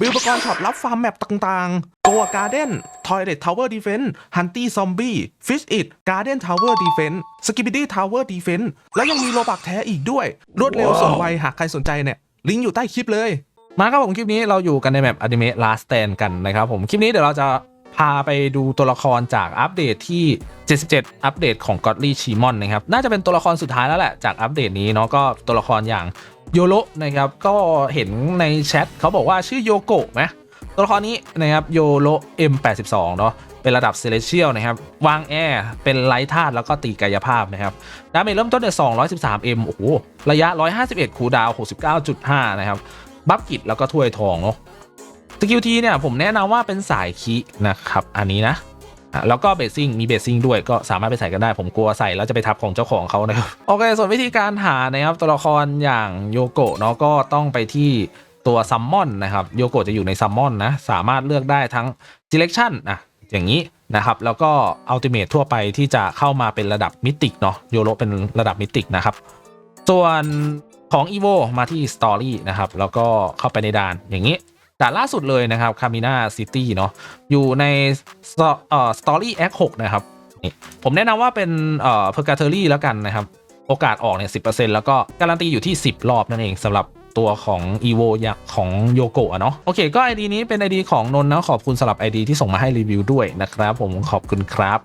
มีอุปกรณ์ช็อปรับฟาร์มแมปต่างๆ ตัว Garden Toilet Tower Defense Hunty Zombie Fish It Garden Tower Defense Skibidi Tower Defense แล้วยังมีโลบักแท้อีกด้วย รวดเร็วว้าวสมไวหากใครสนใจเนี่ย ลิงก์อยู่ใต้คลิปเลย มาครับผมคลิปนี้เราอยู่กันในแมปอนิเมะ Last Stand กันนะครับผม คลิปนี้เดี๋ยวเราจะพาไปดูตัวละครจากอัปเดตที่ 77 อัปเดตของ Godly Shimon นะครับ น่าจะเป็นตัวละครสุดท้ายแล้วแหละจากอัปเดตนี้เนาะก็ตัวละครอย่าง โยโ o นะครับก็เห็นในแชทเขาบอกว่าชื่อโยโกะไหมตัวละครนี้นะครับโยโ o M82 เนาะเป็นระดับ Celestial นะครับ วางแอร์เป็นไลท์ธาตุแล้วก็ตีกายภาพนะครับ ดาเมจเริ่มต้นเนี่ย 213M โอ้โห ระยะ 151 คูดาว 69.5 นะครับ บัฟกิจแล้วก็ถ้วยทองเนาะสกิลทีเนี่ยผมแนะนำว่าเป็นสายคีนะครับ อันนี้นะ แล้วก็เบสซิ่งมีเบสซิ่งด้วยก็สามารถไปใส่กันได้ผมกลัวใส่แล้วจะไปทับของเจ้าของเขานะครับโอเค ส่วนวิธีการหานะครับตัวละครอย่างโยโกะเนาะก็ต้องไปที่ตัวซัมมอนนะครับโยโกะจะอยู่ในซัมมอนนะสามารถเลือกได้ทั้ง selection อะอย่างนี้นะครับแล้วก็อัลติเมททั่วไปที่จะเข้ามาเป็นระดับมิติกเนาะโยโรเป็นระดับมิติกนะครับส่วนของ EVO มาที่ Story นะครับแล้วก็เข้าไปในด่านอย่างนี้ ด่านล่าสุดเลยนะครับ Camina City เนาะอยู่ใน Sto- เอ่อ Story Act 6นะครับผมแนะนำว่าเป็นเอ่อ Purgatory แล้วกันนะครับ โอกาสออกเนี่ย10%แล้วก็การันตีอยู่ที่ 10 รอบนั่นเองสำหรับตัวของ EVO ของโยโกะเนาะโอเคก็ ID นี้เป็น ID ของนนนะขอบคุณสำหรับ ID ที่ส่งมาให้รีวิวด้วยนะครับ ผมขอบคุณครับ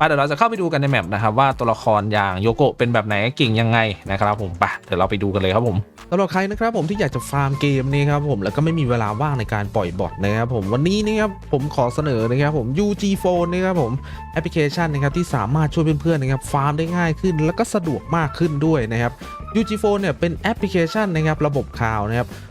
ไปเดี๋ยวเราจะเข้าไปดูกันในแมปนะครับว่าตัวละครอย่างโยโกะเป็นแบบไหนเก่งยังไงนะครับผมไปเดี๋ยวเราไปดูกันเลยครับผมสำหรับใครนะครับผมที่อยากจะฟาร์มเกมนี่ครับผมแล้วก็ไม่มีเวลาว่างในการปล่อยบอทนะครับผมวันนี้นะครับผมขอเสนอนะครับผม UG Phone นะครับผมแอปพลิเคชันนะครับที่สามารถช่วยเพื่อนๆนะครับฟาร์มได้ง่ายขึ้น แล้วก็สะดวกมากขึ้นด้วยนะครับ UG Phone เนี่ยเป็นแอปพลิเคชันนะครับระบบข่าวนะครับ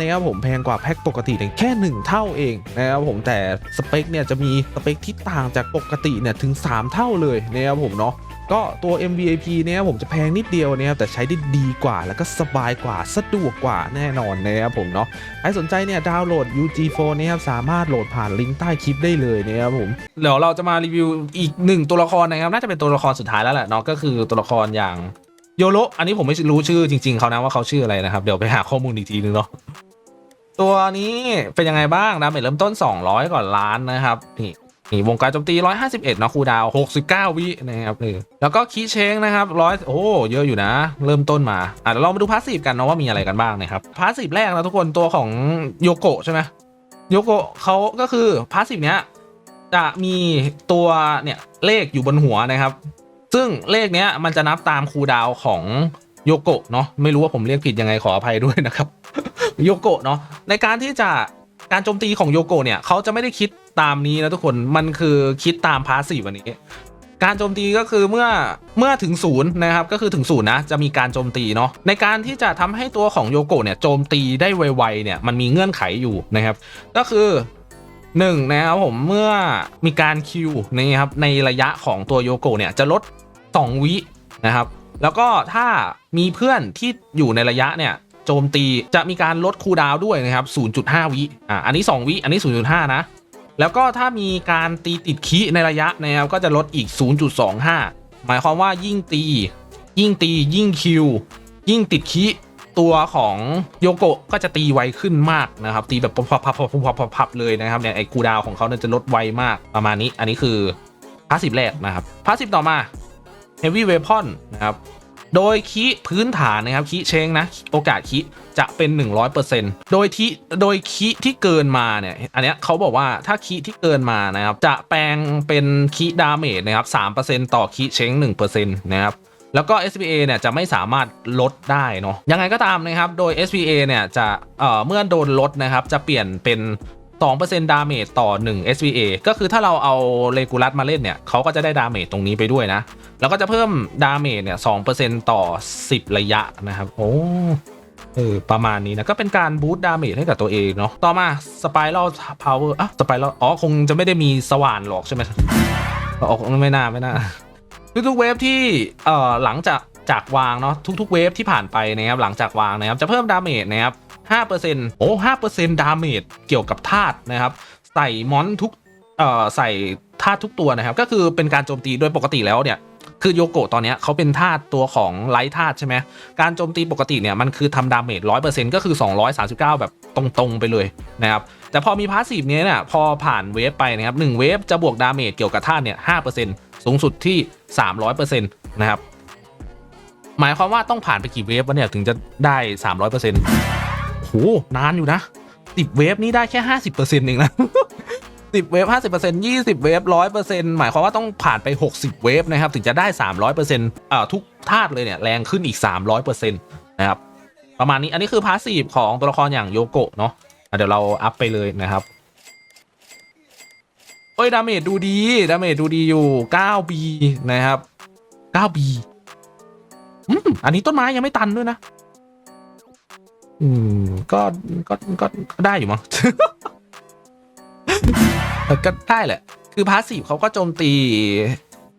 นะครับผมแพงกว่าแพ็กปกติเนี่ยแค่ 1 เท่าเองนะครับผมแต่สเปคเนี่ยจะมีสเปคที่ต่างจากปกติเนี่ยถึง 3 เท่าเลยนะครับผมเนาะก็ตัว MVP เนี่ยผมจะแพงนิดเดียวนะครับแต่ใช้ได้ดีกว่า แล้วก็สบายกว่าสะดวกกว่าแน่นอนนะครับผมเนาะใครสนใจเนี่ยดาวน์โหลด UG Phone นะครับสามารถโหลดผ่านลิงก์ใต้คลิปได้เลยนะครับผมเดี๋ยวเราจะมารีวิวอีกหนึ่งตัวละครนะครับน่าจะเป็นตัวละครสุดท้ายแล้วแหละเนาะก็คือตัวละครอย่าง โยโ o อันนี้ผมไม่รู้ชื่อจริง ๆเขานะว่าเขาชื่ออะไรนะครับ เดี๋ยวไปหาข้อมูลอีกทีนึงเนาะตัวนี้เป็นยังไงบ้างนะเริ่มต้น 200 ก่อนล้านนะครับนี่นี่วงการโจมตี 151 เนาะคูดาว 69 วินะครับแล้วก็คีเชงนะครับร้อยโอ้เยอะอยู่นะ เริ่มต้นมาอะเดี๋ยวเรามาดูพาสซีฟกันเนาะว่ามีอะไรกันบ้างนะครับพาสซีฟแรกนะทุกคนตัวของโยโกะใช่ไหมโยโกะเขาก็คือพาสซีฟเนี้ยจะมีตัวเนี่ยเลขอยู่บนหัวนะครับ ซึ่งเลขเนี้ยมันจะนับตามคูดาวของโยโกะเนาะไม่รู้ว่าผมเรียกผิดยังไงขออภัยด้วยนะครับโยโกะเนาะในการที่จะการโจมตีของโยโกะเนี่ยเขาจะไม่ได้คิดตามนี้นะทุกคนมันคือคิดตามพาสซีฟวันนี้ การโจมตีก็คือเมื่อเมื่อถึงศูนย์นะครับก็คือถึงศูนย์นะจะมีการโจมตีเนาะในการที่จะทำให้ตัวของโยโกะเนี่ยโจมตีได้ไวๆเนี่ยมันมีเงื่อนไขอยู่นะครับ ก็คือ หนึ่งนะครับผมเมื่อมีการคิวนะครับในระยะของตัวโยโกเนี่ยจะลด 2 วินะครับ แล้วก็ถ้ามีเพื่อนที่อยู่ในระยะเนี่ยโจมตีจะมีการลดคูดาวด้วยนะครับ 0.5 วิอะอันนี้ 2 วิ อันนี้ 0.5 นะ แล้วก็ถ้ามีการตีติดคีในระยะนะครับก็จะลดอีก 0.25 หมายความว่ายิ่งตี ยิ่งตียิ่งคิว ยิ่งติดคี ตัวของโยโกะก็จะตีไวขึ้นมากนะครับตีแบบพับพับพับพับพับเลยนะครับเนี่ยไอ้คูดาวของเขาเนี่ยจะลดไวมากประมาณนี้ อันนี้คือพาสซีฟแรกนะครับพาสซีฟต่อมา Heavy Weapon นะครับโดยคีพื้นฐานนะครับคีเชงนะโอกาสคีจะเป็น 100%โดยที่โดยคีที่เกินมาเนี่ยอันเนี้ยเขาบอกว่าถ้าคีที่เกินมานะครับจะแปลงเป็นคีดาเมจนะครับ3%ต่อคีเชง1%นะครับ แล้วก็ SPA เนี่ยจะไม่สามารถลดได้เนาะยังไงก็ตามนะครับ โดย SPA เนี่ยจะเอ่อเมื่อโดนลดนะครับจะเปลี่ยนเป็น2%ดาเมจต่อ 1 SVA ก็คือถ้าเราเอาเลกูลัสมาเล่นเนี่ยเขาก็จะได้ดาเมจตรงนี้ไปด้วยนะ แล้วก็จะเพิ่มดาเมจเนี่ย2%ต่อ 10 ระยะนะครับ โอ้เออประมาณนี้นะก็เป็นการบูตดาเมจให้กับตัวเองเนาะต่อมาสไปรัลพาวเวอร์อะสไปรัลอ๋อ คงจะไม่ได้มีสว่านหรอกใช่ไหมอ๋อไม่น่าไม่น่า ทุกๆเวฟที่เอ่อหลังจากจากวางเนาะทุกๆเวฟที่ผ่านไปนะครับหลังจากวางนะครับจะเพิ่มดาเมจนะครับ5%โอ้5%ดาเมจเกี่ยวกับธาตุนะครับใส่มอนทุกเอ่อใส่ธาตุทุกตัวนะครับ ก็คือเป็นการโจมตีโดยปกติแล้วเนี่ยคือโยโกะตอนนี้เขาเป็นธาตุตัวของไลท์ธาตุใช่ไหมการโจมตีปกติเนี่ยมันคือทำดาเมจร้อยเปอร์เซ็นต์ก็คือ 239 แบบตรงๆไปเลยนะครับแต่พอมีพาสซีฟเนี้ยเนี่ยพอผ่านเวฟไปนะครับหนึ่งเวฟจะบวกดาเมจเกี่ยวกับธาตุเนี่ยห้าเปอร์เซ็นต์สูงสุดที่ 300เปอร์เซ็นต์นะครับ หมายความว่าต้องผ่านไปกี่เวฟวะเนี่ยถึงจะได้ 300เปอร์เซ็นต์โหนานอยู่นะสิบเวฟนี่ได้แค่ 50เปอร์เซ็นต์เองนะสิบเวฟห้าสิบเปอร์เซ็นต์ยี่สิบเวฟร้อยเปอร์เซ็นต์หมายความว่าต้องผ่านไปหกสิบเวฟนะครับ ถึงจะได้สามร้อยเปอร์เซ็นต์อ่าทุกธาตุเลยเนี่ยแรงขึ้นอีกสามร้อยเปอร์เซ็นต์นะครับประมาณนี้อันนี้คือพาสซีฟของตัวละครอย่างโยโกะเนาะะเดี๋ยวเราอัพไปเลยนะครับ เอ้ย ดาเมจดูดี ดาเมจดูดีอยู่ 9B นะครับ 9B อืมอันนี้ต้นไม้ยังไม่ตันด้วยนะ อืมก็ก็ ก็ ก็ได้อยู่มั้ง ก็ได้แหละ คือพาสซีฟเขาก็โจมตี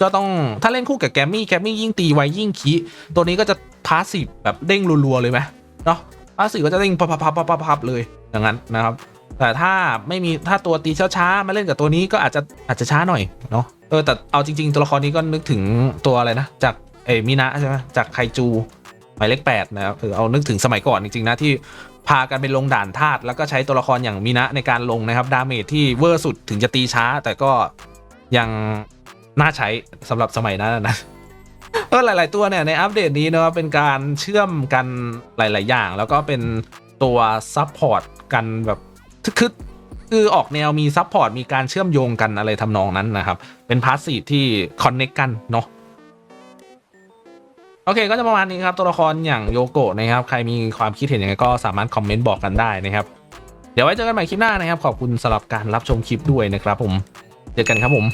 ก็ต้อง ถ้าเล่นคู่กับแกมมี่ แกมมี่ยิ่งตีไวยิ่งคีตัวนี้ก็จะพาสซีฟแบบเด้งรัวๆเลยไหมเนาะพาสซีฟก็จะเด้งพับพับพับพับพับเลย อย่างนั้นนะครับ แต่ถ้าไม่มีถ้าตัวตีช้าๆมาเล่นกับตัวนี้ก็อาจจะอาจจะช้าหน่อยเนาะเออแต่เอาจริง ๆ ตัวละครนี้ก็นึกถึงตัวอะไรนะจากเอมินะใช่ไหมจากไคจูหมายเลขแปดนะครับคือเอานึกถึงสมัยก่อนจริงๆนะที่พากันไปลงด่านธาตุแล้วก็ใช้ตัวละครอย่างมินะในการลงนะครับดาเมจที่เวอร์สุดถึงจะตีช้า แต่ก็ยังน่าใช้สำหรับสมัยนั้นนะเออหลาย ๆ ตัวเนี่ยในอัปเดตนี้เนอะเป็นการเชื่อมกันหลาย ๆ อย่าง แล้วก็เป็นตัวซับพอร์ตกันแบบ คือคือออกแนวมีซับพอร์ตมีการเชื่อมโยงกันอะไรทำนองนั้นนะครับ เป็นพาสซีฟที่คอนเน็กกันเนาะโอเคก็จะประมาณนี้ครับ ตัวละครอย่างโยโกะนะครับ ใครมีความคิดเห็นยังไงก็สามารถคอมเมนต์บอกกันได้นะครับ เดี๋ยวไว้เจอกันใหม่คลิปหน้านะครับ ขอบคุณสำหรับการรับชมคลิปด้วยนะครับผม เจอกันครับผม